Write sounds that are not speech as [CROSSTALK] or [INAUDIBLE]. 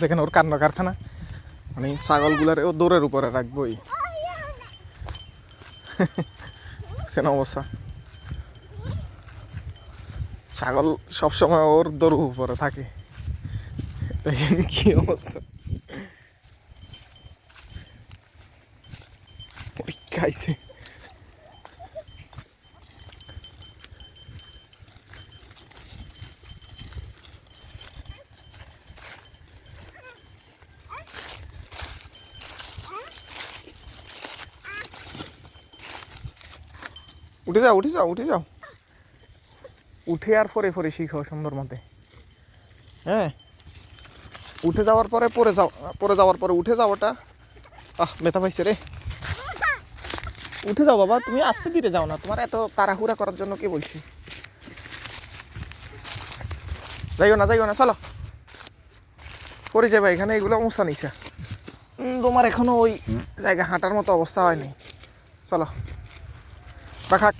দেখেন ওর কান্না কারখানা। মানে ছাগলগুলার ও দৌড়ের উপরে রাখবোই। [LAUGHS] সেন অবস্থা। ছাগল সবসময় ওর দৌড় উপরে থাকে। দেখেন কি অবস্থা। খাইছে উঠে যাও উঠে যাও উঠে যাও। উঠে আর পরে পরে শিখো সুন্দর মতে। হ্যাঁ? উঠে যাওয়ার পরে পরে যাও পরে যাওয়ার পরে উঠে যাও ওটা আহ মেথা পাইছে রে। উঠে যাও বাবা তুমি আস্তে ধীরে যাও না তোমার এত তাড়াহুড়া করার জন্য কে বলছি? যাইও না যাইও না চলো। পরে যাবে এখানে এগুলো উঁচা নিচা। তোমার এখনও ওই জায়গা হাঁটার মতো অবস্থা হয়নি। চলো। ปลาคัก